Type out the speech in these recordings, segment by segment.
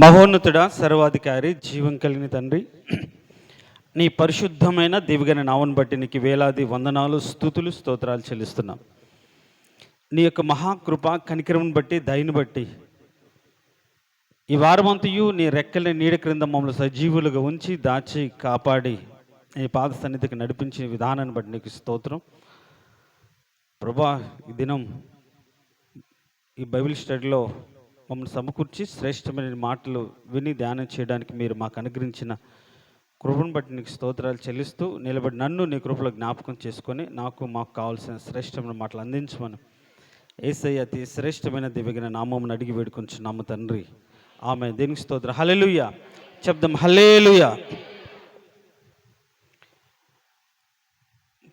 మహోన్నతుడ సర్వాధికారి జీవం కలిగిన తండ్రి నీ పరిశుద్ధమైన దివిగన నావను బట్టి నీకు వేలాది వందనాలు స్థుతులు స్తోత్రాలు చెల్లిస్తున్నాం. నీ యొక్క మహాకృప కనికరం బట్టి దయని బట్టి ఈ వారమంతయు నీ రెక్కల నీడ క్రింద మమ్మల్ని సజీవులుగా ఉంచి దాచి కాపాడి నీ పాద సన్నిధికి నడిపించిన విధానాన్ని బట్టి నీకు స్తోత్రం. ప్రభా ఈ దినం ఈ బైబిల్ స్టడీలో మమ్మల్ని సమకూర్చి శ్రేష్టమైన మాటలు విని ధ్యానం చేయడానికి మీరు మాకు అనుగ్రహించిన కృపను బట్టి నీకు స్తోత్రాలు చెల్లిస్తూ నిలబడి నన్ను నీ కృపలో జ్ఞాపకం చేసుకొని నాకు మాకు కావాల్సిన శ్రేష్టమైన మాటలు అందించమని. ఏసై అతి శ్రేష్టమైన దివ్యగిన నామం అడిగి వేడుకొంచున్నాము తండ్రి. ఆమె దేనికి స్తోత్ర. హల్లెలూయ. శబ్దం హలేలుయ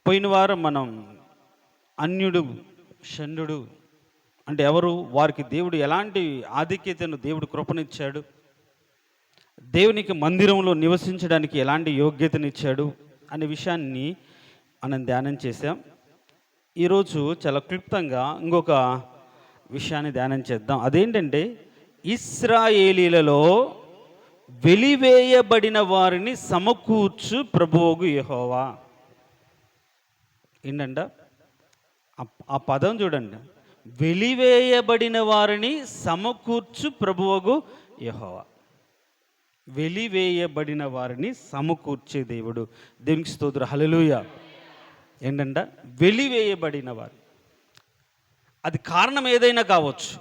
పోయిన వారం మనం అన్యుడు షండు అంటే ఎవరు? వారికి దేవుడు ఎలాంటి ఆధిక్యతను దేవుడు కృపనిచ్చాడు? దేవునికి మందిరంలో నివసించడానికి ఎలాంటి యోగ్యతనిచ్చాడు? అనే విషయాన్ని మనం ధ్యానం చేసాం ఈరోజు చాలా క్లుప్తంగా ఇంకొక విషయాన్ని ధ్యానం చేద్దాం. అదేంటంటే ఇస్రాయేలీలలో వెలివేయబడిన వారిని సమకూర్చు ప్రభువుగు యెహోవా. ఏంటంట? ఆ పదం చూడండి. వెలివేయబడిన వారిని సమకూర్చు ప్రభువగు యహోవా. వెలివేయబడిన వారిని సమకూర్చే దేవుడు. దేవునికి స్తోత్ర. హలలుయ ఏంటంట? వెలివేయబడిన వారు. అది కారణం ఏదైనా కావచ్చు.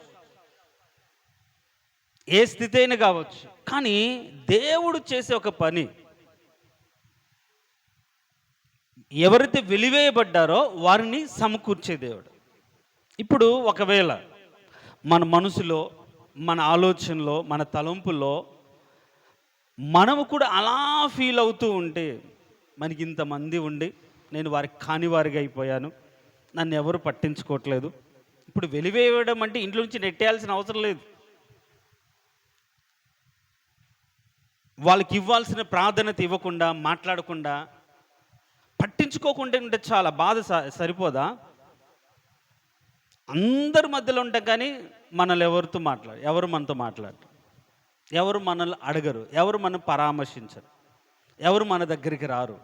ఏ స్థితి అయినా కావచ్చు. కానీ దేవుడు చేసే ఒక పని ఎవరైతే వెలివేయబడ్డారో వారిని సమకూర్చే దేవుడు. ఇప్పుడు ఒకవేళ మన మనసులో మన ఆలోచనలో మన తలంపుల్లో మనము కూడా అలా ఫీల్ అవుతూ ఉంటే మనకి ఇంతమంది ఉండి నేను వారికి కాని వారిగా అయిపోయాను. నన్ను ఎవరు పట్టించుకోవట్లేదు. ఇప్పుడు వెలివేయడం అంటే ఇంట్లో నుంచి నెట్టేయాల్సిన అవసరం లేదు. వాళ్ళకి ఇవ్వాల్సిన ప్రాధాన్యత ఇవ్వకుండా మాట్లాడకుండా పట్టించుకోకుండా ఉంటే చాలా బాధ స- సరిపోదా? అందరి మధ్యలో ఉంటాం కానీ మనల్ని ఎవరితో మాట్లాడు ఎవరు మనతో మాట్లాడరు. ఎవరు మనల్ని అడగరు. ఎవరు మనం పరామర్శించరు. ఎవరు మన దగ్గరికి రారు.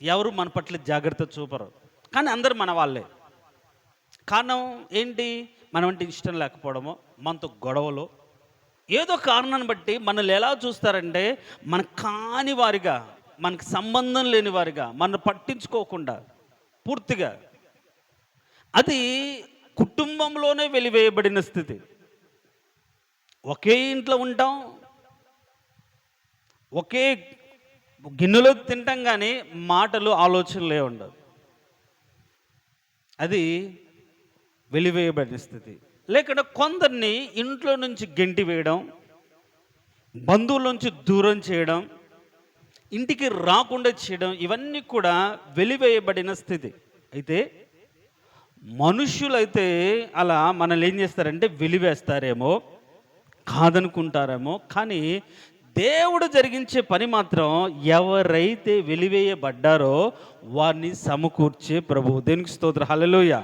ఎవరు మన పట్ల జాగ్రత్త చూపరు. కానీ అందరు మన వాళ్ళే. కారణం ఏంటి? మనం అంటే ఇష్టం లేకపోవడమో మనతో గొడవలో ఏదో కారణాన్ని బట్టి మనల్ని ఎలా చూస్తారంటే మన కాని వారిగా మనకు సంబంధం లేని వారిగా మనల్ని పట్టించుకోకుండా పూర్తిగా అది కుటుంబంలోనే వెలివేయబడిన స్థితి. ఒకే ఇంట్లో ఉంటాం ఒకే గిన్నెలో తింటాం కానీ మాటలు ఆలోచనలే ఉండదు అది వెలివేయబడిన స్థితి. లేకుండా కొందరిని ఇంట్లో నుంచి గెంటి వేయడం బంధువుల నుంచి దూరం చేయడం ఇంటికి రాకుండా చేయడం ఇవన్నీ కూడా వెలివేయబడిన స్థితి. అయితే మనుష్యులైతే అలా మనల్ని ఏం చేస్తారంటే వెలివేస్తారేమో కాదనుకుంటారేమో కానీ దేవుడు జరిగించే పని మాత్రం ఎవరైతే వెలివేయబడ్డారో వారిని సమకూర్చే ప్రభు దేనికి స్తోత్ర. హలలోయ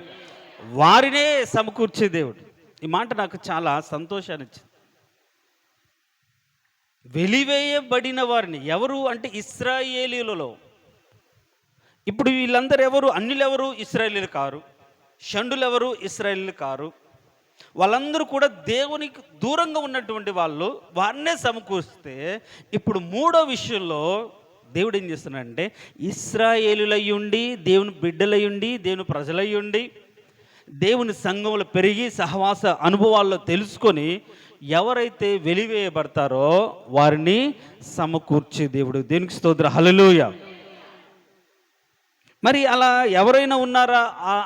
వారినే సమకూర్చే దేవుడు. ఈ మాట నాకు చాలా సంతోషాన్ని ఇచ్చింది వెలివేయబడిన వారిని ఎవరు అంటే ఇస్రాయేలీలలో. ఇప్పుడు వీళ్ళందరూ ఎవరు అన్నిలెవరు ఎవరు ఇస్రాయేలీలు కారు. షండులెవరు? ఎవరు కారు. వాళ్ళందరూ కూడా దేవునికి దూరంగా ఉన్నటువంటి వాళ్ళు. వారినే సమకూరిస్తే ఇప్పుడు మూడో విషయంలో దేవుడు ఏం చేస్తున్నాడంటే ఇస్రాయేలులయ్యుండి దేవుని బిడ్డలయ్యుండి దేవుని ప్రజలయ్యుండి దేవుని సంఘంలో పెరిగి సహవాస అనుభవాల్లో తెలుసుకొని ఎవరైతే వెలివేయబడతారో వారిని సమకూర్చే దేవుడు. దేనికి స్తోత్ర. హల్లెలూయా. మరి అలా ఎవరైనా ఉన్నారా?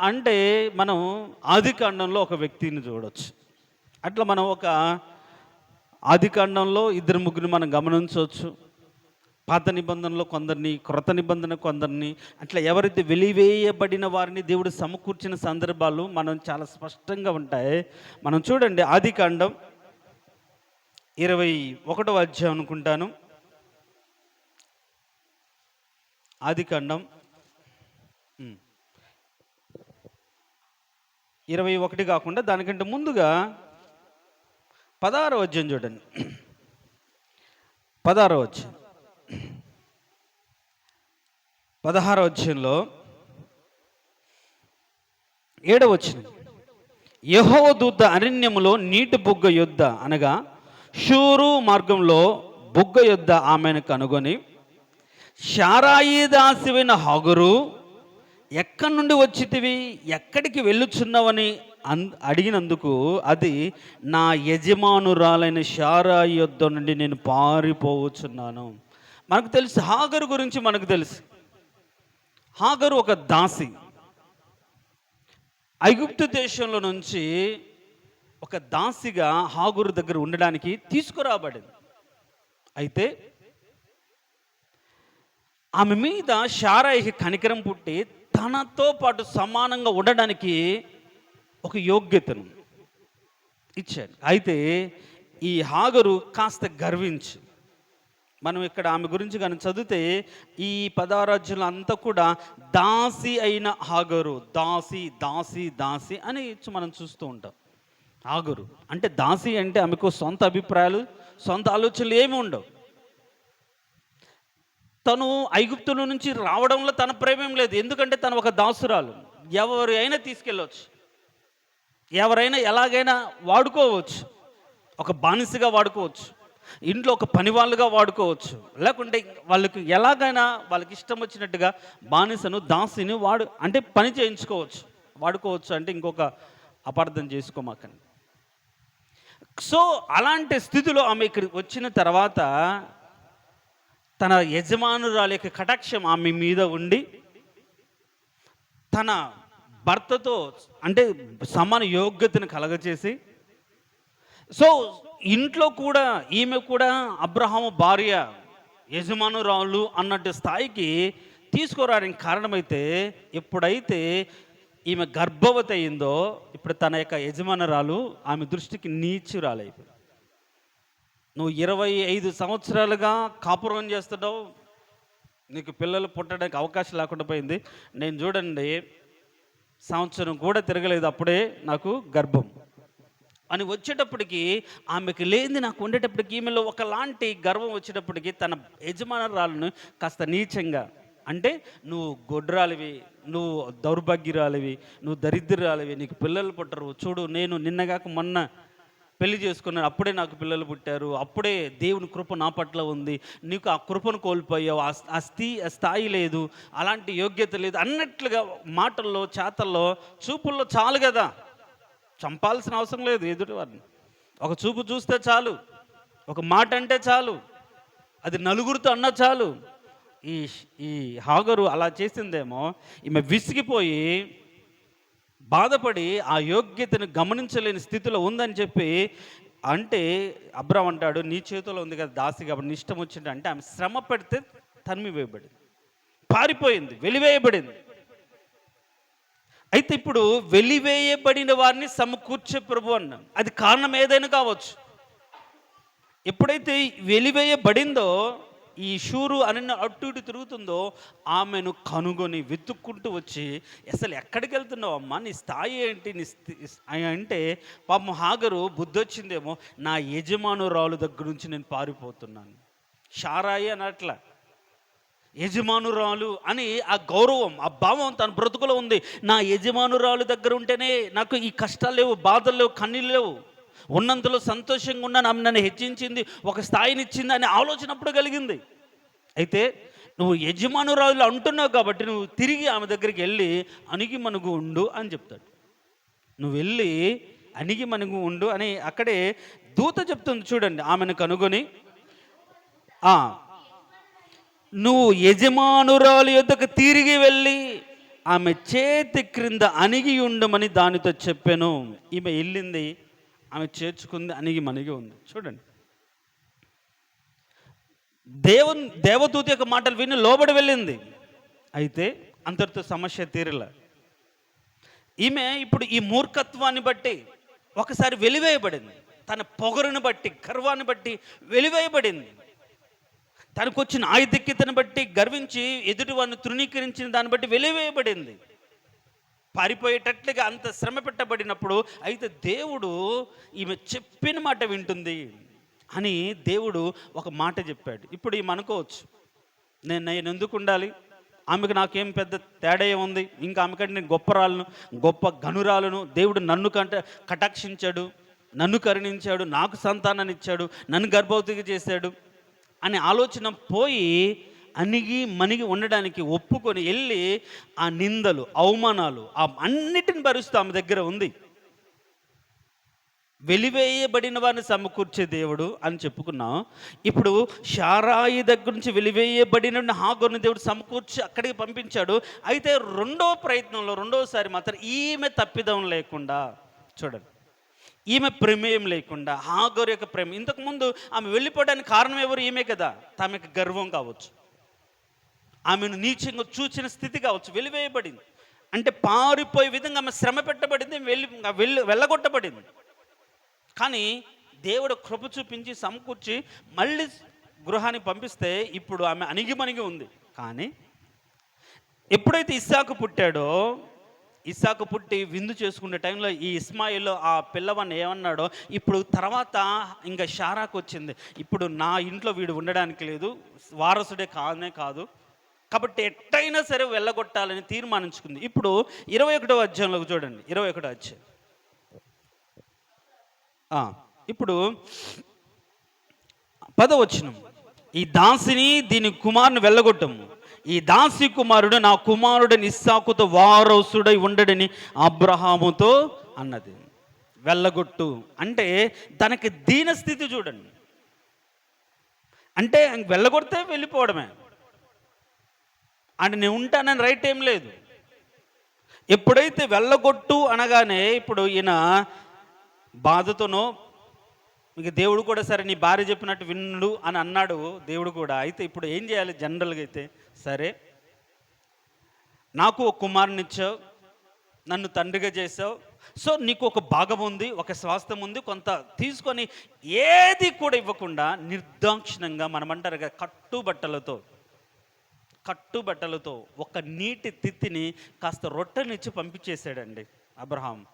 అంటే మనం ఆదికాండంలో ఒక వ్యక్తిని చూడవచ్చు అట్లా మనం ఒక ఆదికాండంలో ఇద్దరు ముగ్గురిని మనం గమనించవచ్చు. పాత నిబంధనలో కొందరిని క్రొత్త నిబంధన కొందరిని అట్లా ఎవరైతే వెలివేయబడిన వారిని దేవుడు సమకూర్చిన సందర్భాలు మనం చాలా స్పష్టంగా ఉంటాయి. మనం చూడండి ఆదికాండం ఇరవై ఒకటో అధ్యాయం అనుకుంటాను. ఆదికాండం ఇరవై ఒకటి కాకుండా దానికంటే ముందుగా పదహారో అధ్యాయం చూడండి. పదహారో వచ్చి పదహారో వచ్చంలో ఏడవ వచ్చిన యహో దూత అరణ్యములో నీటి బుగ్గ యుద్ధ అనగా షూరు మార్గంలో బుగ్గ యుద్ధ ఆమెను కనుగొని శారాయి దాసివైన హగురు ఎక్కడి నుండి వచ్చితివి? ఎక్కడికి వెళ్ళుచున్నావని అన్ అడిగినందుకు అది నా యజమానురాలైన షారా యొద్ద నుండి నేను పారిపోవచ్చున్నాను మనకు తెలుసు హాగరు గురించి మనకు తెలుసు. హాగరు ఒక దాసి. ఐగుప్తు దేశంలో నుంచి ఒక దాసిగా హాగురు దగ్గర ఉండడానికి తీసుకురాబడింది. అయితే ఆమె మీద షారాయికి కనికరం పుట్టి తనతో పాటు సమానంగా ఉండడానికి ఒక యోగ్యతను ఇచ్చాడు. అయితే ఈ హాగరు కాస్త గర్వించి మనం ఇక్కడ ఆమె గురించి కానీ చదివితే ఈ పదారాజ్యంలో అంతా కూడా దాసి అయిన హాగరు దాసి దాసి దాసి అని మనం చూస్తూ ఉంటాం. హాగరు అంటే దాసి అంటే ఆమెకు సొంత అభిప్రాయాలు సొంత ఆలోచనలు ఏమి ఉండవు. తను ఐగుప్తుల నుంచి రావడంలో తన ప్రేమేం లేదు. ఎందుకంటే తను ఒక దాసురాలు. ఎవరు అయినా తీసుకెళ్ళవచ్చు ఎవరైనా ఎలాగైనా వాడుకోవచ్చు. ఒక బానిసగా వాడుకోవచ్చు. ఇంట్లో ఒక పని వాళ్ళుగా వాడుకోవచ్చు. లేకుంటే వాళ్ళకి ఎలాగైనా వాళ్ళకి ఇష్టం వచ్చినట్టుగా బానిసను దాసిని వాడు అంటే పని చేయించుకోవచ్చు. వాడుకోవచ్చు అంటే ఇంకొక అపార్థం చేసుకోమాకండి. సో అలాంటి స్థితిలో ఆమె ఇక్కడికి వచ్చిన తర్వాత తన యజమానురాలి యొక్క కటాక్షం ఆమె మీద ఉండి తన భర్తతో అంటే సమాన యోగ్యతను కలగచేసి సో ఇంట్లో కూడా ఈమె కూడా అబ్రహాము భార్య యజమానురాలు అన్నట్టు స్థాయికి తీసుకురావడానికి కారణమైతే ఎప్పుడైతే ఈమె గర్భవతి అయిందో ఇప్పుడు తన యొక్క యజమానురాలు ఆమె దృష్టికి నీచురాలైపోయింది. నువ్వు ఇరవై ఐదు సంవత్సరాలుగా కాపురం చేస్తున్నావు. నీకు పిల్లలు పుట్టడానికి అవకాశం లేకుండా పోయింది. నేను చూడండి సంవత్సరం కూడా తిరగలేదు అప్పుడే నాకు గర్భం. అని వచ్చేటప్పటికి ఆమెకి లేనిది నాకు ఉండేటప్పటికి ఈమెలో ఒకలాంటి గర్వం వచ్చేటప్పటికి తన యజమానురాలను కాస్త నీచంగా అంటే నువ్వు గొడ్రాలివి నువ్వు దౌర్భాగ్యురాలివి నువ్వు దరిద్రాలివి నీకు పిల్లలు పుట్టరు. చూడు నేను నిన్నగాక మొన్న పెళ్ళి చేసుకున్నాను అప్పుడే నాకు పిల్లలు పుట్టారు అప్పుడే దేవుని కృప నా పట్ల ఉంది నీకు ఆ కృపను కోల్పోయావు ఆ స్థీ స్థాయి లేదు అలాంటి యోగ్యత లేదు అన్నట్లుగా మాటల్లో చేతల్లో చూపుల్లో చాలు కదా. చంపాల్సిన అవసరం లేదు ఎదుటి వారిని ఒక చూపు చూస్తే చాలు ఒక మాట అంటే చాలు అది నలుగురితో అన్న చాలు. ఈ ఈ హాగరు అలా చేసిందేమో ఈమె విసిగిపోయి బాధపడి ఆ యోగ్యతను గమనించలేని స్థితిలో ఉందని చెప్పి అంటే అబ్రామ్ అంటాడు నీ చేతిలో ఉంది కదా దాసి కాబట్టి నీ ఇష్టం వచ్చింది అంటే ఆమె శ్రమ పెడితే తన్మి వేయబడింది. పారిపోయింది వెలివేయబడింది. అయితే ఇప్పుడు వెలివేయబడిన వారిని సమకూర్చే ప్రభు అన్నాం. అది కారణం ఏదైనా కావచ్చు. ఎప్పుడైతే వెలివేయబడిందో ఈ షూరు అని అటు ఇటు తిరుగుతుందో ఆమెను కనుగొని వెతుక్కుంటూ వచ్చి అసలు ఎక్కడికి వెళ్తున్నావు అమ్మా? నీ స్థాయి ఏంటి? నీ స్థి- అంటే పాపం హాగరు బుద్ధి వచ్చిందేమో నా యజమానురాలు దగ్గర నుంచి నేను పారిపోతున్నాను. షారాయి అనట్లా యజమానురాలు అని ఆ గౌరవం ఆ భావం తన బ్రతుకులో ఉంది. నా యజమానురాలు దగ్గర ఉంటేనే నాకు ఈ కష్టాలు లేవు బాధలు లేవు కన్నీళ్ళు లేవు. ఉన్నంతలో సంతోషంగా ఉన్నా ఆమె నన్ను హెచ్చించింది ఒక స్థాయిని ఇచ్చింది అనే ఆలోచన అప్పుడు కలిగింది. అయితే నువ్వు యజమానురాలు అంటున్నావు కాబట్టి నువ్వు తిరిగి ఆమె దగ్గరికి వెళ్ళి అణిగి మనకు ఉండు అని చెప్తాడు. నువ్వు వెళ్ళి అణిగి మనకు ఉండు అని అక్కడే దూత చెప్తుంది చూడండి ఆమెను కనుగొని. నువ్వు యజమానురాలు యొద్దకు తిరిగి వెళ్ళి ఆమె చేతి క్రింద అణిగి ఉండమని దానితో చెప్పాను. ఈమె వెళ్ళింది ఆమె చేర్చుకుంది అనిగి మనిగి ఉంది. చూడండి. దేవుని దేవదూత యొక్క మాటలు విని లోబడి వెళ్ళింది. అయితే అంతటితో సమస్య తీరల. ఈమె ఇప్పుడు ఈ మూర్ఖత్వాన్ని బట్టి ఒకసారి వెలివేయబడింది. తన పొగరుని బట్టి గర్వాన్ని బట్టి వెలివేయబడింది. తనకు వచ్చిన ఆయుధిక్యతను బట్టి గర్వించి ఎదుటివారిని తృణీకరించిన దాన్ని బట్టి వెలివేయబడింది. పారిపోయేటట్లుగా అంత శ్రమ పెట్టబడినప్పుడు అయితే దేవుడు ఈమె చెప్పిన మాట వింటుంది అని దేవుడు ఒక మాట చెప్పాడు. ఇప్పుడు ఈమె అనుకోవచ్చు నేను నేను ఎందుకు ఉండాలి? ఆమెకు నాకేం పెద్ద తేడా ఉంది ఇంకా ఆమెకంటే నేను గొప్పరాలను గొప్ప గనురాలను దేవుడు నన్ను కంట కటాక్షించాడు నన్ను కరుణించాడు నాకు సంతానాన్ని ఇచ్చాడు నన్ను గర్భవతిగా చేశాడు అనే ఆలోచన పోయి అణిగి మణిగి ఉండడానికి ఒప్పుకొని వెళ్ళి ఆ నిందలు అవమానాలు ఆ అన్నిటిని భరిస్తూ ఆమె దగ్గర ఉంది. వెలివేయబడిన వారిని సమకూర్చే దేవుడు అని చెప్పుకున్నాం. ఇప్పుడు షారాయి దగ్గర నుంచి వెలివేయబడిన హాగోని దేవుడు సమకూర్చి అక్కడికి పంపించాడు. అయితే రెండో ప్రయత్నంలో రెండోసారి మాత్రం ఈమె తప్పిదం లేకుండా చూడండి. ఈమె ప్రమేయం లేకుండా హాగోరు యొక్క ప్రేమ ఇంతకుముందు ఆమె వెళ్ళిపోవడానికి కారణం ఎవరు? ఈమె కదా. తమకి గర్వం కావచ్చు. ఆమెను నీచంగా చూచిన స్థితి కావచ్చు వెలివేయబడింది. అంటే పారిపోయే విధంగా ఆమె శ్రమ పెట్టబడింది వెళ్ళి వెళ్ళి వెళ్ళగొట్టబడింది. కానీ దేవుడు కృప చూపించి సమకూర్చి మళ్ళీ గృహానికి పంపిస్తే ఇప్పుడు ఆమె అణిగిమణిగి ఉంది. కానీ ఎప్పుడైతే ఇస్సాకు పుట్టాడో ఇస్సాకు పుట్టి విందు చేసుకునే టైంలో ఈ ఇస్మాయిల్ ఆ పిల్లవాడిని ఏమన్నాడో ఇప్పుడు తర్వాత ఇంకా షారాకు వచ్చింది. ఇప్పుడు నా ఇంట్లో వీడు ఉండడానికి లేదు వారసుడే కాదనే కాదు. కాబట్టి ఎట్టయినా సరే వెళ్ళగొట్టాలని తీర్మానించుకుంది. ఇప్పుడు ఇరవై ఒకటో అధ్యాయంలోకి చూడండి. ఇరవై ఒకటో అధ్యాయం ఇప్పుడు పదవచనం. ఈ దాసిని దీని కుమారుని వెళ్ళగొట్టము. ఈ దాసి కుమారుడు నా కుమారుడు నిస్సాకుతో వారసుడై ఉండడని అబ్రహాముతో అన్నది. వెళ్ళగొట్టు. అంటే తనకి దీన స్థితి చూడండి. అంటే వెళ్ళగొడితే వెళ్ళిపోవడమే. అంటే నేను ఉంటానని రైట్ ఏం లేదు. ఎప్పుడైతే వెళ్ళగొట్టు అనగానే ఇప్పుడు ఈయన బాధతోనో ఇక దేవుడు కూడా సరే నీ భార్య చెప్పినట్టు విన్నుడు అని అన్నాడు దేవుడు కూడా. అయితే ఇప్పుడు ఏం చేయాలి జనరల్గా అయితే? సరే నాకు ఒక కుమారుని ఇచ్చావు నన్ను తండ్రిగా చేసావు సో నీకు ఒక భాగం ఉంది ఒక స్వాస్థ్యం ఉంది కొంత తీసుకొని ఏది కూడా ఇవ్వకుండా నిర్దాక్షిణంగా మనమంటారు కదా కట్టుబట్టలతో. కట్టుబట్టలతో ఒక నీటి తిత్తిని కాస్త రొట్టెనిచ్చి పంపించేశాడండి అబ్రహాం.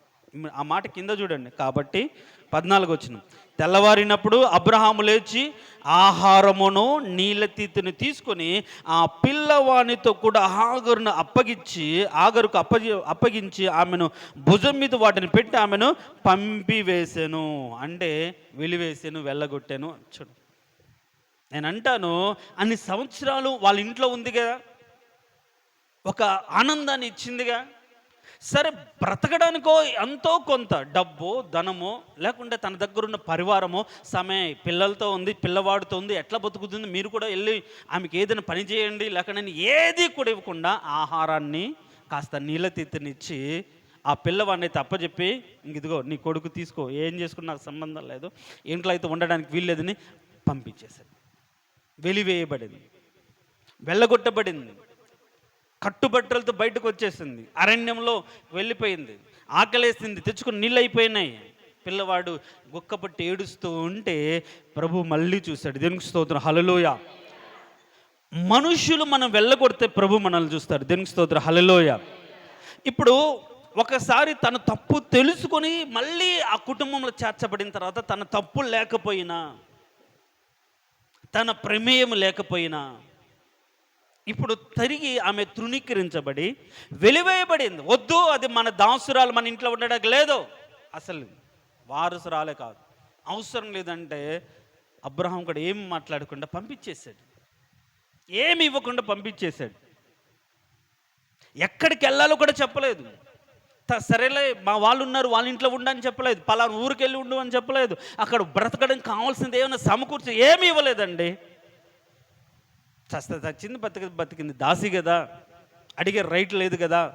ఆ మాట కింద చూడండి. కాబట్టి పద్నాలుగు వచ్చిన. తెల్లవారినప్పుడు అబ్రహాము లేచి ఆహారమును నీళ్ళ తిత్తిని తీసుకొని ఆ పిల్లవానితో కూడా ఆగరును అప్పగించి ఆగరుకు అప్పగి అప్పగించి ఆమెను భుజం మీద వాటిని పెట్టి ఆమెను పంపివేశాను. అంటే వెలివేసాను వెళ్ళగొట్టాను. చూడు. నేను అంటాను అన్ని సంవత్సరాలు వాళ్ళ ఇంట్లో ఉంది కదా. ఒక ఆనందాన్ని ఇచ్చిందిగా. సరే బ్రతకడానికో ఎంతో కొంత డబ్బు ధనము లేకుంటే తన దగ్గర ఉన్న పరివారము సమయం పిల్లలతో ఉంది పిల్లవాడితో ఉంది ఎట్లా బతుకుతుంది మీరు కూడా వెళ్ళి ఆమెకి ఏదైనా పని చేయండి లేకుండా ఏది కూడా ఇవ్వకుండా ఆహారాన్ని కాస్త నీళ్ళ తీర్థనిచ్చి ఆ పిల్లవాడిని తప్పచెప్పి ఇంక ఇదిగో నీ కొడుకు తీసుకో ఏం చేసుకున్న నాకు సంబంధం లేదు ఇంట్లో అయితే ఉండడానికి వీల్లేదని పంపించేశారు వెలివేయబడింది. వెళ్ళగొట్టబడింది. కట్టుబట్టలతో బయటకు వచ్చేసింది. అరణ్యంలో వెళ్ళిపోయింది. ఆకలేసింది. తెచ్చుకుని నీళ్ళు అయిపోయినాయి. పిల్లవాడు గుక్కపట్టి ఏడుస్తూ ఉంటే ప్రభు మళ్ళీ చూశాడు. దేనికి స్తోత్రం. హలలోయ మనుషులు మనం వెళ్ళగొడితే ప్రభు మనల్ని చూస్తాడు. దేనికి స్తోత్రం. హలలోయ ఇప్పుడు ఒకసారి తన తప్పు తెలుసుకొని మళ్ళీ ఆ కుటుంబంలో చేర్చబడిన తర్వాత తన తప్పు లేకపోయినా తన ప్రమేయం లేకపోయినా ఇప్పుడు తిరిగి ఆమె తృణీకరించబడి వెలివేయబడింది. వద్దు అది మన దాసురాలు మన ఇంట్లో ఉండడానికి లేదు. అసలు వారసురాలే కాదు. అవసరం లేదంటే అబ్రహాం కూడా ఏం మాట్లాడకుండా పంపించేశాడు. ఏమి ఇవ్వకుండా పంపించేశాడు. ఎక్కడికి వెళ్ళాలో కూడా చెప్పలేదు. సరేలే మా వాళ్ళు ఉన్నారు వాళ్ళ ఇంట్లో ఉండని చెప్పలేదు. పలానా ఊరికి వెళ్ళి ఉండు అని చెప్పలేదు. అక్కడ బ్రతకడం కావాల్సింది ఏమైనా సమకూర్చి ఏమి ఇవ్వలేదండి. చస్తే చచ్చింది బతికి బతికింది. దాసి కదా. అడిగే రైట్ లేదు కదా.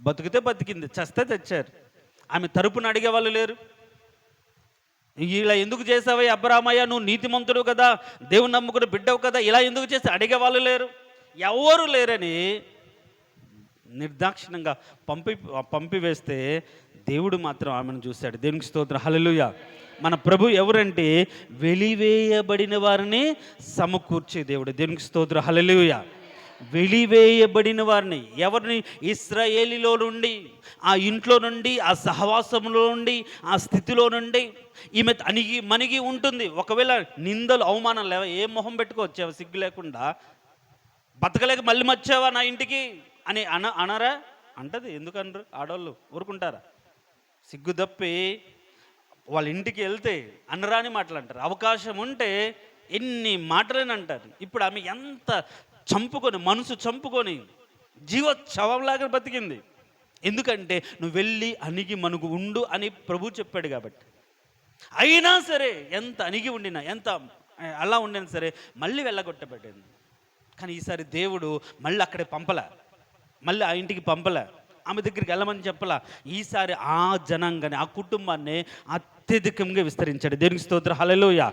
బతికితే బతికింది చస్తే తెచ్చారు ఆమె తరపున అడిగే వాళ్ళు లేరు. ఇలా ఎందుకు చేసావయ్య అబ్బరామయ్య నువ్వు నీతిమంతుడు కదా. దేవుని నమ్ముకుని బిడ్డవు కదా. ఇలా ఎందుకు చేసి అడిగే వాళ్ళు లేరు. ఎవరు లేరని నిర్దాక్షిణంగా పంపి పంపివేస్తే దేవుడు మాత్రం ఆమెను చూశాడు. దేవునికి స్తోత్రం. హలలుయ మన ప్రభు ఎవరంటే వెలివేయబడిన వారిని సమకూర్చే దేవుడు. దేవునికి స్తోత్రం. హలలుయ వెలివేయబడిన వారిని ఎవరిని? ఇస్రాయేలీలో నుండి ఆ ఇంట్లో నుండి ఆ సహవాసంలో నుండి ఆ స్థితిలో నుండి. ఈమె అణిగి మణిగి ఉంటుంది. ఒకవేళ నిందలు అవమానం లేవ ఏ మొహం పెట్టుకోవచ్చావా సిగ్గు లేకుండా బతకలేక మళ్ళీ వచ్చావా నా ఇంటికి? అని అన అనరా? అంటది. ఎందుకనరు? ఆడవాళ్ళు ఊరుకుంటారా? సిగ్గు తప్పి వాళ్ళ ఇంటికి వెళ్తే అనరాని మాటలు అంటారు అవకాశం ఉంటే ఎన్ని మాటలని అంటారు ఇప్పుడు ఆమె ఎంత చంపుకొని మనసు చంపుకొని జీవ శవంలాగా బతికింది. ఎందుకంటే నువ్వు వెళ్ళి అణిగి మనకు ఉండు అని ప్రభు చెప్పాడు కాబట్టి. అయినా సరే ఎంత అణిగి ఉండినా ఎంత అలా ఉండినా సరే మళ్ళీ వెళ్ళగొట్టబడింది. కానీ ఈసారి దేవుడు మళ్ళీ అక్కడే పంపలే. మళ్ళీ ఆ ఇంటికి పంపలే. ఆమె దగ్గరికి వెళ్ళమని చెప్పలా. ఈసారి ఆ జనాంగాన్ని ఆ కుటుంబాన్ని అత్యధికంగా విస్తరించాడు. దేనికి స్తోత్ర. హలలోయ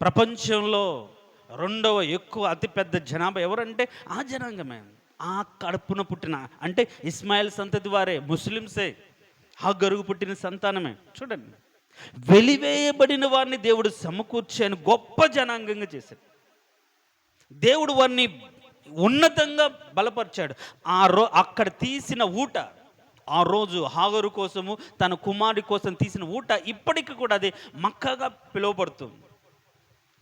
ప్రపంచంలో రెండవ ఎక్కువ అతిపెద్ద జనాభా ఎవరంటే ఆ జనాంగమే. ఆ కడుపున పుట్టిన అంటే ఇస్మాయిల్ సంతతి వారే ముస్లిమ్సే. ఆ గరుగు పుట్టిన సంతానమే. చూడండి. వెలివేయబడిన వారిని దేవుడు సమకూర్చి అని గొప్ప జనాంగంగా చేశాడు. దేవుడు వారిని ఉన్నతంగా బలపరిచాడు. ఆ రో అక్కడ తీసిన ఊట ఆ రోజు హాగరు కోసము తన కుమారి కోసం తీసిన ఊట ఇప్పటికి కూడా అది మక్కగా పిలువబడుతుంది.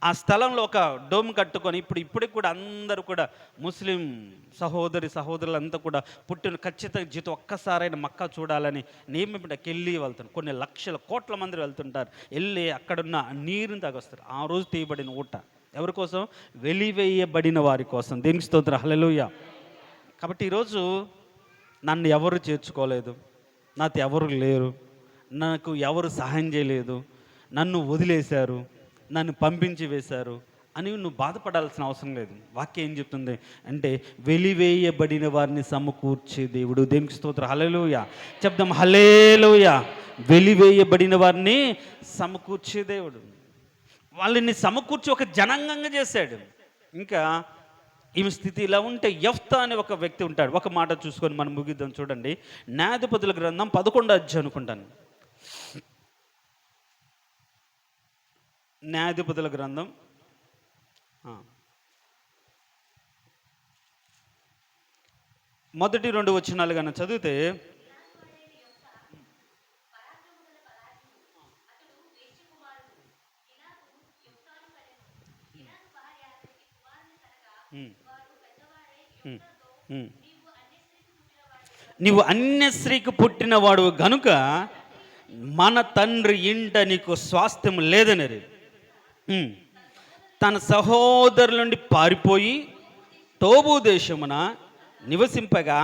ఆ స్థలంలో ఒక డోమ్ కట్టుకొని ఇప్పుడు ఇప్పటికి కూడా అందరూ కూడా ముస్లిం సహోదరి సహోదరులంతా కూడా పుట్టిన ఖచ్చితంగా జీతం ఒక్కసారైన మక్క చూడాలని నియమింపడానికి వెళ్ళి వెళ్తారు కొన్ని లక్షల కోట్ల మంది వెళ్తుంటారు. వెళ్ళి అక్కడున్న నీరుని తాగొస్తారు. ఆ రోజు తీయబడిన ఊట. ఎవరి కోసం? వెలివేయబడిన వారి కోసం. దేనికి స్తోత్ర. హలలుయ కాబట్టి ఈరోజు నన్ను ఎవరు చేర్చుకోలేదు? నాతో ఎవరు లేరు? నాకు ఎవరు సహాయం చేయలేదు? నన్ను వదిలేశారు? నన్ను పంపించి వేశారు? అని నువ్వు బాధపడాల్సిన అవసరం లేదు. వాక్యం ఏం చెప్తుంది? అంటే వెలివేయబడిన వారిని సమకూర్చే దేవుడు. దేనికి స్తోత్ర? హలలుయ చెప్దాం. హలేలుయ వెలివేయబడిన వారిని సమకూర్చే దేవుడు. వాళ్ళని సమకూర్చి ఒక జనాంగంగా చేశాడు. ఇంకా ఈమె స్థితి ఇలా ఉంటే యఫ్త అనే ఒక వ్యక్తి ఉంటాడు. ఒక మాట చూసుకొని మనం ముగిద్దాం చూడండి. న్యాయాధిపతుల గ్రంథం పదకొండు అధ్యాయం అనుకుంటాను. న్యాయాధిపతుల గ్రంథం. మొదటి రెండు వచనాలు కానీ చదివితే నీవు అన్యశ్రీకి పుట్టినవాడు గనుక మన తండ్రి ఇంట నీకు స్వాస్థ్యం లేదనరి తన సహోదరుల నుండి పారిపోయి తోబు దేశమున నివసింపగా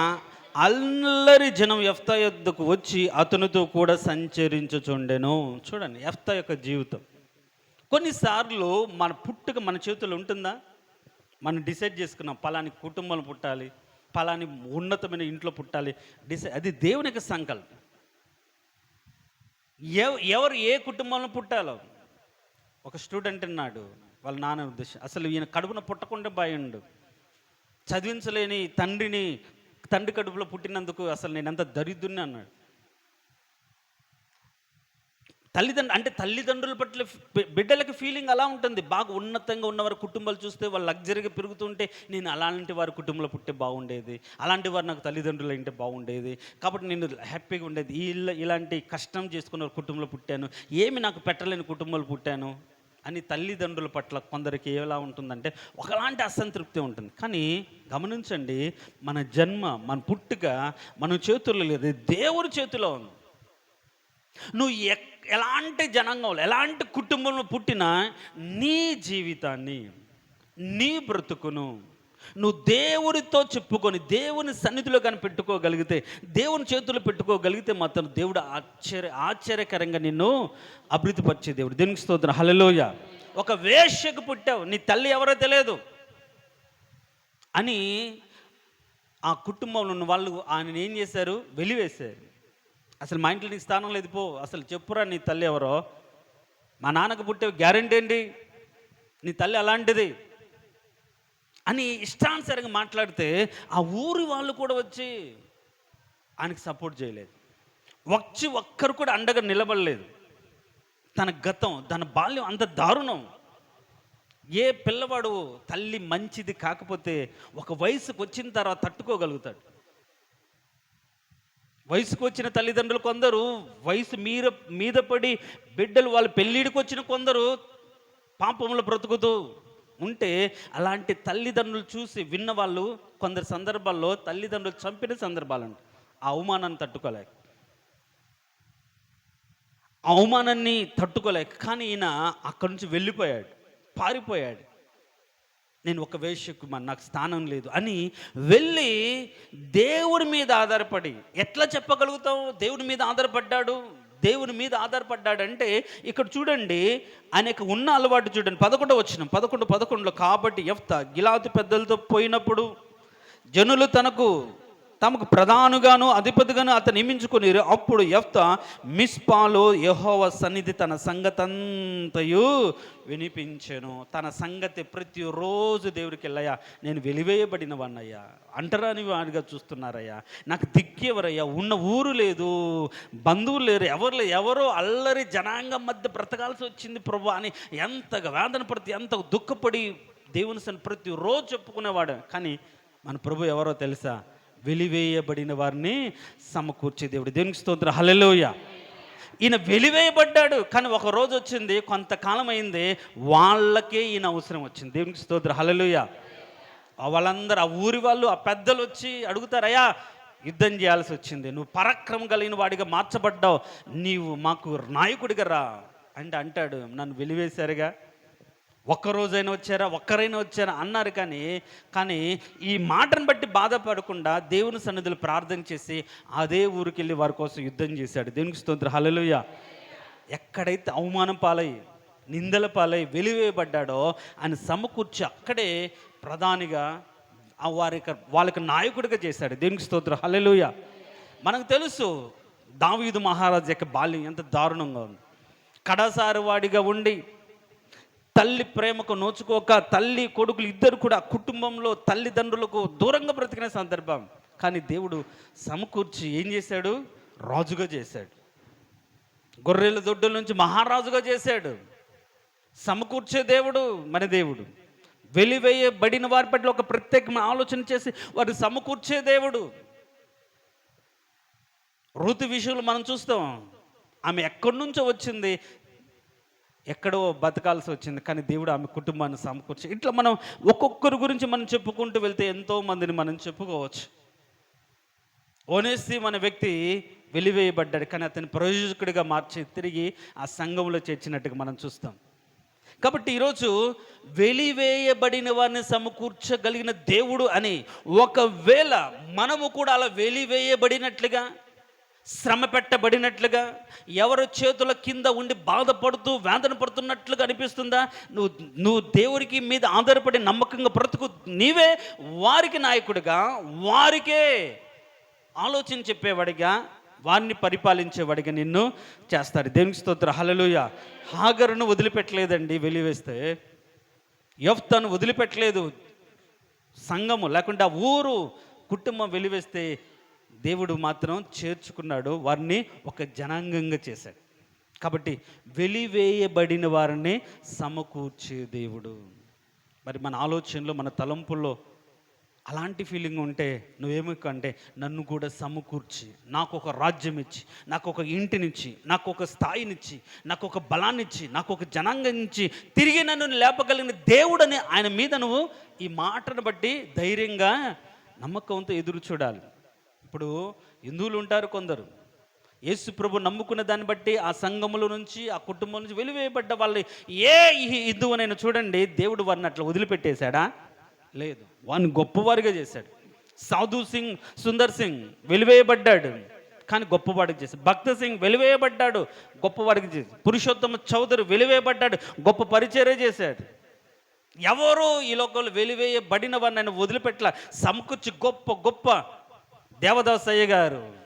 అల్లరి జనం ఎఫ్త యొద్దకు వచ్చి అతనితో కూడా సంచరించుచుండెను. చూడండి ఎఫ్త యొక్క జీవితం. కొన్నిసార్లు మన పుట్టుక మన చేతుల్లో ఉంటుందా? మనం డిసైడ్ చేసుకున్నాం పలాని కుటుంబం పుట్టాలి పలాని ఉన్నతమైన ఇంట్లో పుట్టాలి డిసైడ్ అది దేవుని యొక్క సంకల్పం. ఎవరు ఏ కుటుంబంలో పుట్టాలో? ఒక స్టూడెంట్ అన్నాడు వాళ్ళ నాన్న ఉద్దేశం అసలు ఈయన కడుపున పుట్టకుండా భయండు చదివించలేని తండ్రిని తండ్రి కడుపులో పుట్టినందుకు అసలు నేను ఎంత దరిద్రుని అన్నాడు. తల్లిదండ్రులు అంటే తల్లిదండ్రుల పట్ల బిడ్డలకి ఫీలింగ్ అలా ఉంటుంది. బాగా ఉన్నతంగా ఉన్నవారి కుటుంబాలు చూస్తే వాళ్ళు లగ్జరీగా పెరుగుతుంటే నేను అలాంటి వారి కుటుంబంలో పుట్టే బాగుండేది. అలాంటి వారు నాకు తల్లిదండ్రులు అంటే బాగుండేది. కాబట్టి నేను హ్యాపీగా ఉండేది. వీళ్ళ ఇలాంటి కష్టం చేసుకున్న వారి కుటుంబంలో పుట్టాను. ఏమి నాకు పెట్టలేని కుటుంబాలు పుట్టాను అని తల్లిదండ్రుల పట్ల కొందరికి ఎలా ఉంటుందంటే ఒకలాంటి అసంతృప్తి ఉంటుంది. కానీ గమనించండి మన జన్మ మన పుట్టుక మన చేతుల్లో లేదు. దేవుడి చేతిలో ఉంది. నువ్వు ఎక్ ఎలాంటి జనాంగంలో ఎలాంటి కుటుంబంలో పుట్టినా నీ జీవితాన్ని నీ బ్రతుకును నువ్వు దేవుడితో చెప్పుకొని దేవుని సన్నిధిలో కానీ పెట్టుకోగలిగితే దేవుని చేతుల్లో పెట్టుకోగలిగితే మాత్రం దేవుడు ఆశ్చర్య ఆశ్చర్యకరంగా నిన్ను అభివృద్ధిపరిచే దేవుడు. దీనికి స్తోత్రం. హలలోయ ఒక వేష్యకు పుట్టావు. నీ తల్లి ఎవరో తెలియదు. అని ఆ కుటుంబంలో ఉన్న వాళ్ళు ఆయన ఏం చేశారు? వెలివేశారు. అసలు మా ఇంట్లో నీకు స్థానం లేదు పో. అసలు చెప్పురా నీ తల్లి ఎవరో. మా నాన్నకు పుట్టే గ్యారెంటీ ఏంటి? నీ తల్లి అలాంటిది. అని ఇష్టానుసారంగా మాట్లాడితే ఆ ఊరి వాళ్ళు కూడా వచ్చి ఆయనకి సపోర్ట్ చేయలేదు. వచ్చి ఒక్కరు కూడా అండగా నిలబడలేదు. తన గతం తన బాల్యం అంత దారుణం. ఏ పిల్లవాడు తల్లి మంచిది కాకపోతే ఒక వయసుకు వచ్చిన తర్వాత తట్టుకోగలుగుతాడు. వయసుకు వచ్చిన తల్లిదండ్రులు కొందరు వయసు మీద మీద పడి బిడ్డలు వాళ్ళ పెళ్ళిడికి వచ్చిన కొందరు పాపంలో బ్రతుకుతూ ఉంటే అలాంటి తల్లిదండ్రులు చూసి విన్న వాళ్ళు కొందరు సందర్భాల్లో తల్లిదండ్రులు చంపిన సందర్భాలు ఆ అవమానాన్ని తట్టుకోలేక. అవమానాన్ని తట్టుకోలేక. కానీ ఈయన అక్కడి నుంచి వెళ్ళిపోయాడు పారిపోయాడు. నేను ఒక వేషకు నాకు స్థానం లేదు అని వెళ్ళి దేవుడి మీద ఆధారపడి ఎట్లా చెప్పగలుగుతాం దేవుడి మీద ఆధారపడ్డాడు? దేవుని మీద ఆధారపడ్డాడంటే ఇక్కడ చూడండి ఆయనకు ఉన్న అలవాటు చూడండి. పదకొండు వచ్చిన పదకొండు పదకొండులో కాబట్టి ఎఫ్త గిలాతు పెద్దలతో పోయినప్పుడు జనులు తనకు తమకు ప్రధానుగాను అధిపతిగాను అతను నియమించుకుని అప్పుడు ఎఫ్త మిస్పాలో యహోవ సన్నిధి తన సంగతంతయు వినిపించాను. తన సంగతి ప్రతిరోజు దేవుడికి వెళ్ళయ్యా నేను వెలివేయబడిన వాణ్ణయ్యా అంటరాని వాడిగా చూస్తున్నారయ్యా. నాకు దిక్కెవరయ్యా ఉన్న ఊరు లేదు బంధువులు లేరు ఎవరు లేరు ఎవరో అల్లరి జనాంగం మధ్య బ్రతకాల్సి వచ్చింది ప్రభు అని ఎంతగా వేదన పడితే ఎంత దుఃఖపడి దేవుని సన్ని ప్రతిరోజు చెప్పుకునేవాడు. కానీ మన ప్రభు ఎవరో తెలుసా? వెలివేయబడిన వారిని సమకూర్చే దేవుడు. దేవునికి స్తోత్ర. హలలోయ ఈయన వెలివేయబడ్డాడు కానీ ఒక రోజు వచ్చింది కొంతకాలం అయింది వాళ్ళకే ఈయన అవసరం వచ్చింది. దేవునికి స్తోత్ర. హలలోయ వాళ్ళందరూ ఆ ఊరి వాళ్ళు ఆ పెద్దలు వచ్చి అడుగుతారయ్యా యుద్ధం చేయాల్సి వచ్చింది. నువ్వు పరాక్రమం కలిగిన వాడిగా మార్చబడ్డావు. నీవు మాకు నాయకుడిగా రా. అంటే అంటాడు నన్ను వెలివేశారుగా. ఒక్కరోజైనా వచ్చారా? ఒక్కరైనా వచ్చారా? అన్నారు కానీ కానీ ఈ మాటను బట్టి బాధపడకుండా దేవుని సన్నిధులు ప్రార్థన చేసి అదే ఊరికి వెళ్ళి వారి కోసం యుద్ధం చేశాడు. దేవునికి స్తోత్ర. హలలుయ ఎక్కడైతే అవమానం పాలై నిందల పాలై వెలివేయబడ్డాడో ఆయన సమకూర్చి అక్కడే ప్రధానిగా ఆ వారి వాళ్ళకి నాయకుడిగా చేశాడు. దేవునికి స్తోత్ర. హలలుయ మనకు తెలుసు దావీదు మహారాజు యొక్క బాల్యం ఎంత దారుణంగా ఉంది. కడసారి వాడిగా ఉండి తల్లి ప్రేమకు నోచుకోక తల్లి కొడుకులు ఇద్దరు కూడా కుటుంబంలో తల్లిదండ్రులకు దూరంగా బ్రతికిన సందర్భం. కానీ దేవుడు సమకూర్చి ఏం చేశాడు? రాజుగా చేశాడు. గొర్రెల దొడ్డుల నుంచి మహారాజుగా చేశాడు. సమకూర్చే దేవుడు మన దేవుడు. వెలివేయబడిన వారి పట్ల ఒక ప్రత్యేకమైన ఆలోచన చేసి వారు సమకూర్చే దేవుడు. ఋతు విషయంలో మనం చూస్తాం ఆమె ఎక్కడి నుంచో వచ్చింది? ఎక్కడో బతకాల్సి వచ్చింది కానీ దేవుడు ఆమె కుటుంబాన్ని సమకూర్చి ఇట్లా మనం ఒక్కొక్కరి గురించి మనం చెప్పుకుంటూ వెళ్తే ఎంతో మందిని మనం చెప్పుకోవచ్చు. ఓనేసి మన వ్యక్తి వెలివేయబడ్డాడు కానీ అతని ప్రయోజకుడిగా మార్చి తిరిగి ఆ సంఘంలో చేర్చినట్టుగా మనం చూస్తాం. కాబట్టి ఈరోజు వెలివేయబడిన వారిని సమకూర్చగలిగిన దేవుడు అని ఒకవేళ మనము కూడా అలా వెలివేయబడినట్లుగా శ్రమ పెట్టబడినట్లుగా ఎవరు చేతుల కింద ఉండి బాధపడుతూ వేదన పడుతున్నట్లుగా అనిపిస్తుందా? నువ్వు నువ్వు దేవుడికి మీద ఆధారపడి నమ్మకంగా బ్రతుకు నీవే వారికి నాయకుడిగా వారికే ఆలోచన చెప్పేవాడిగా వారిని పరిపాలించేవాడిగా నిన్ను చేస్తాడు దేవునికి స్తోత్ర. హలలుయ హాగరును వదిలిపెట్టలేదండి వెలివేస్తే. యఫ్తను వదిలిపెట్టలేదు. సంఘము లేకుంటే ఆ ఊరు కుటుంబం వెలివేస్తే దేవుడు మాత్రం చేర్చుకున్నాడు వారిని ఒక జనాంగంగా చేశాడు. కాబట్టి వెలివేయబడిన వారిని సమకూర్చే దేవుడు. మరి మన ఆలోచనలో మన తలంపుల్లో అలాంటి ఫీలింగ్ ఉంటే నువ్వేమి అంటే నన్ను కూడా సమకూర్చి నాకు ఒక రాజ్యం ఇచ్చి నాకు ఒక ఇంటినిచ్చి నాకు ఒక స్థాయినిచ్చి నాకు ఒక బలాన్నిచ్చి నాకు ఒక జనాంగం ఇచ్చి తిరిగి నన్ను లేపగలిగిన దేవుడని ఆయన మీద నువ్వు ఈ మాటను బట్టి ధైర్యంగా నమ్మకంతో ఎదురు చూడాలి. ఇప్పుడు హిందువులు ఉంటారు కొందరు. యేసు ప్రభు నమ్ముకున్న దాన్ని బట్టి ఆ సంఘముల నుంచి ఆ కుటుంబం నుంచి వెలివేయబడ్డ వాళ్ళు ఏ హిందువునైనా చూడండి దేవుడు వారిని అట్లా వదిలిపెట్టేశాడా? లేదు. వాడిని గొప్పవారిగా చేశాడు. సాధు సింగ్ సుందర్ సింగ్ వెలివేయబడ్డాడు. కానీ గొప్పవాడికి చేశాడు. భక్త సింగ్ వెలివేయబడ్డాడు. గొప్పవాడికి చేశాడు. పురుషోత్తమ చౌదరి వెలివేయబడ్డాడు. గొప్ప పరిచర్య చేశాడు. ఎవరు ఈ లోకంలో వెలివేయబడిన వారిని ఆయన వదిలిపెట్టల? సమకూర్చి గొప్ప గొప్ప దేవదాసయ్య గారు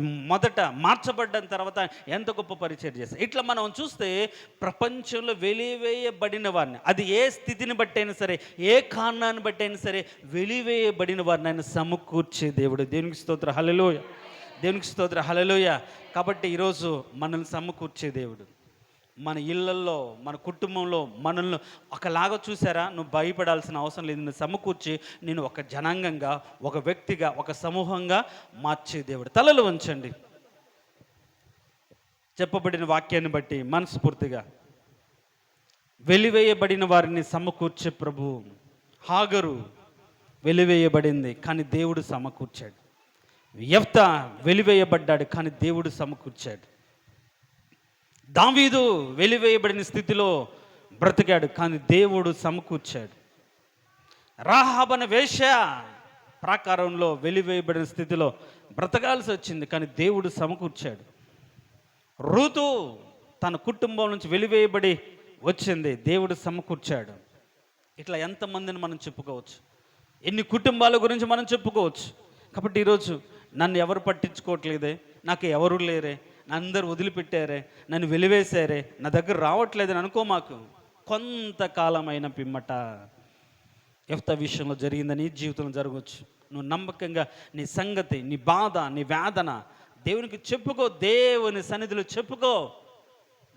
మొదట మార్చబడ్డ తర్వాత ఎంత గొప్ప పరిచయం చేస్తారు ఇట్లా మనం చూస్తే ప్రపంచంలో వెలివేయబడిన వారిని అది ఏ స్థితిని బట్టి అయినా సరే ఏ కారణాన్ని బట్టి అయినా సరే వెలివేయబడిన వారిని ఆయన సమకూర్చే దేవుడు. దేవునికి స్తోత్ర. హలలోయ దేవునికి స్తోత్ర. హలలోయ కాబట్టి ఈరోజు మనల్ని సమకూర్చే దేవుడు. మన ఇళ్ళల్లో మన కుటుంబంలో మనల్ని ఒకలాగా చూసారా? నువ్వు భయపడాల్సిన అవసరం లేదు. నువ్వు సమకూర్చి నేను ఒక జనాంగంగా ఒక వ్యక్తిగా ఒక సమూహంగా మార్చే దేవుడు. తలలు ఉంచండి చెప్పబడిన వాక్యాన్ని బట్టి మనస్ఫూర్తిగా. వెలివేయబడిన వారిని సమకూర్చే ప్రభు. హాగరు వెలివేయబడింది కానీ దేవుడు సమకూర్చాడు. యఫ్త వెలివేయబడ్డాడు కానీ దేవుడు సమకూర్చాడు. దావీదు వెలివేయబడిన స్థితిలో బ్రతికాడు కానీ దేవుడు సమకూర్చాడు. రాహాబన వేష ప్రాకారంలో వెలివేయబడిన స్థితిలో బ్రతకాల్సి వచ్చింది కానీ దేవుడు సమకూర్చాడు. ఋతు తన కుటుంబం నుంచి వెలివేయబడి వచ్చింది దేవుడు సమకూర్చాడు. ఇట్లా ఎంతమందిని మనం చెప్పుకోవచ్చు? ఎన్ని కుటుంబాల గురించి మనం చెప్పుకోవచ్చు? కాబట్టి ఈరోజు నన్ను ఎవరు పట్టించుకోవట్లేదే? నాకు ఎవరు లేరే? అందరు వదిలిపెట్టారే నన్ను వెలివేశారే నా దగ్గర రావట్లేదని అనుకో మాకు. కొంతకాలమైన పిమ్మట ఎఫ్త విషయంలో జరిగిందని జీవితంలో జరగవచ్చు. నువ్వు నమ్మకంగా నీ సంగతి నీ బాధ నీ వేదన దేవునికి చెప్పుకో దేవుని సన్నిధిలో చెప్పుకో.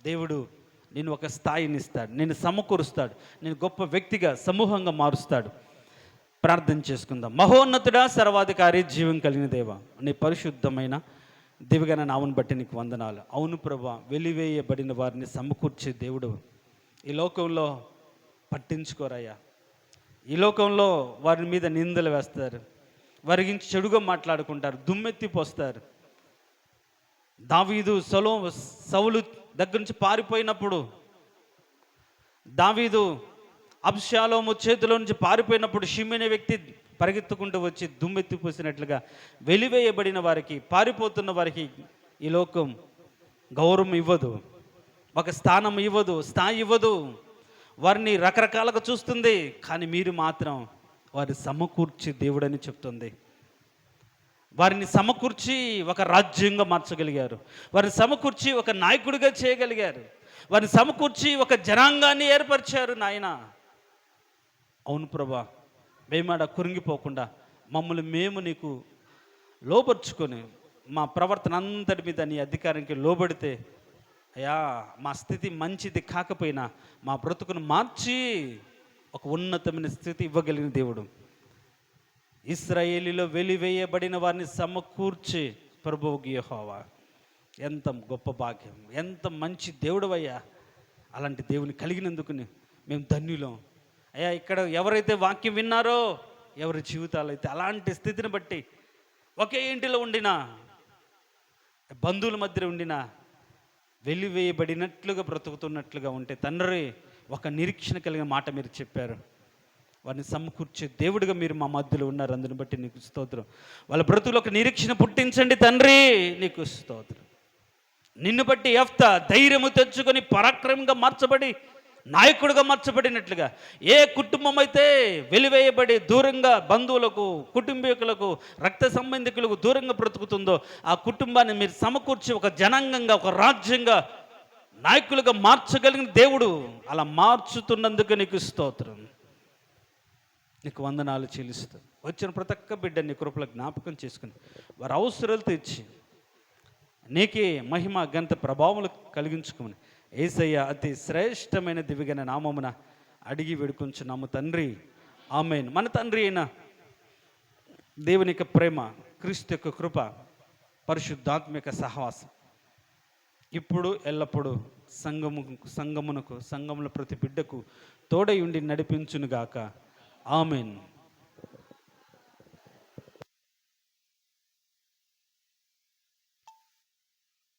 దేవుడు నేను ఒక స్థాయిని ఇస్తాడు నేను సమకూరుస్తాడు నేను గొప్ప వ్యక్తిగా సమూహంగా మారుస్తాడు. ప్రార్థన చేసుకుందాం. మహోన్నతుడా సర్వాధికారి జీవం కలిగిన దేవ నీ పరిశుద్ధమైన దివిగన నామను బట్టి నీకు వందనాలు. అవును ప్రభా వెలివేయబడిన వారిని సమకూర్చే దేవుడు ఈ లోకంలో పట్టించుకోరయ్యా. ఈ లోకంలో వారి మీద నిందలు వేస్తారు. వారి గురించి చెడుగా మాట్లాడుకుంటారు దుమ్మెత్తి పోస్తారు. దావీదు సలో సౌలు దగ్గర నుంచి పారిపోయినప్పుడు దావీదు అబ్షాలోము చేతిలో నుంచి పారిపోయినప్పుడు షిమ్మిన వ్యక్తి పరిగెత్తుకుంటూ వచ్చి దుమ్మెత్తి పోసినట్లుగా వెలివేయబడిన వారికి పారిపోతున్న వారికి ఈ లోకం గౌరవం ఇవ్వదు ఒక స్థానం ఇవ్వదు స్థాయి ఇవ్వదు. వారిని రకరకాలుగా చూస్తుంది కానీ మీరు మాత్రం వారి సమకూర్చి దేవుడని చెప్తుంది. వారిని సమకూర్చి ఒక రాజ్యంగా మార్చగలిగారు. వారిని సమకూర్చి ఒక నాయకుడిగా చేయగలిగారు. వారిని సమకూర్చి ఒక జనాంగాన్ని ఏర్పరిచారు నాయన. అవును ప్రభా మేమాడ కురింగిపోకుండా మమ్మల్ని మేము నీకు లోపరుచుకొని మా ప్రవర్తన అంతటి మీద నీ అధికారానికి లోబడితే అయ్యా మా స్థితి మంచిది కాకపోయినా మా బ్రతుకును మార్చి ఒక ఉన్నతమైన స్థితి ఇవ్వగలిగిన దేవుడు. ఇస్రాయేలీలో వెలివేయబడిన వారిని సమకూర్చి ప్రభువు ఎంత గొప్ప భాగ్యం ఎంత మంచి దేవుడవయ్యా అలాంటి దేవుని కలిగినందుకు మేము ధన్యులం. అయ్యా ఇక్కడ ఎవరైతే వాక్యం విన్నారో ఎవరి జీవితాలు అయితే అలాంటి స్థితిని బట్టి ఒకే ఇంటిలో ఉండినా బంధువుల మధ్య ఉండినా వెలివేయబడినట్లుగా బ్రతుకుతున్నట్లుగా ఉంటే తండ్రి ఒక నిరీక్షణ కలిగిన మాట మీరు చెప్పారు. వారిని సమకూర్చే దేవుడిగా మీరు మా మధ్యలో ఉన్నారు. అందుని బట్టి నీకు స్తోత్రం. వాళ్ళ బ్రతుకులు ఒక నిరీక్షణ పుట్టించండి తండ్రి. నీకు స్తోత్రం. నిన్ను బట్టి ఎఫ్త ధైర్యము తెచ్చుకొని పరాక్రమంగా మార్చబడి నాయకుడిగా మార్చబడినట్లుగా ఏ కుటుంబం అయితే వెలివేయబడి దూరంగా బంధువులకు కుటుంబీకులకు రక్త సంబంధికులకు దూరంగా బ్రతుకుతుందో ఆ కుటుంబాన్ని మీరు సమకూర్చి ఒక జనాంగంగా ఒక రాజ్యంగా నాయకులుగా మార్చగలిగిన దేవుడు అలా మార్చుతున్నందుకు నీకు స్తోత్రం. నీకు వందనాలు చెల్లిస్తూ వచ్చిన ప్రతి ఒక్క బిడ్డ నీ కృపల జ్ఞాపకం చేసుకుని వారి అవసరాలు తీర్చి నీకే మహిమ గంత ప్రభావములు కలిగించుకుని ఏసయ్య అతి శ్రేష్టమైన దివిగన నామమున అడిగి వేడుకొంచున్నాము తండ్రి. ఆమెన్. మన తండ్రి అయిన దేవుని యొక్క ప్రేమ క్రీస్తు యొక్క కృప పరిశుద్ధాత్మిక సహవాసం ఇప్పుడు ఎల్లప్పుడూ సంగము సంగమునకు సంగముల ప్రతి బిడ్డకు తోడై ఉండి నడిపించునుగాక. ఆమెన్.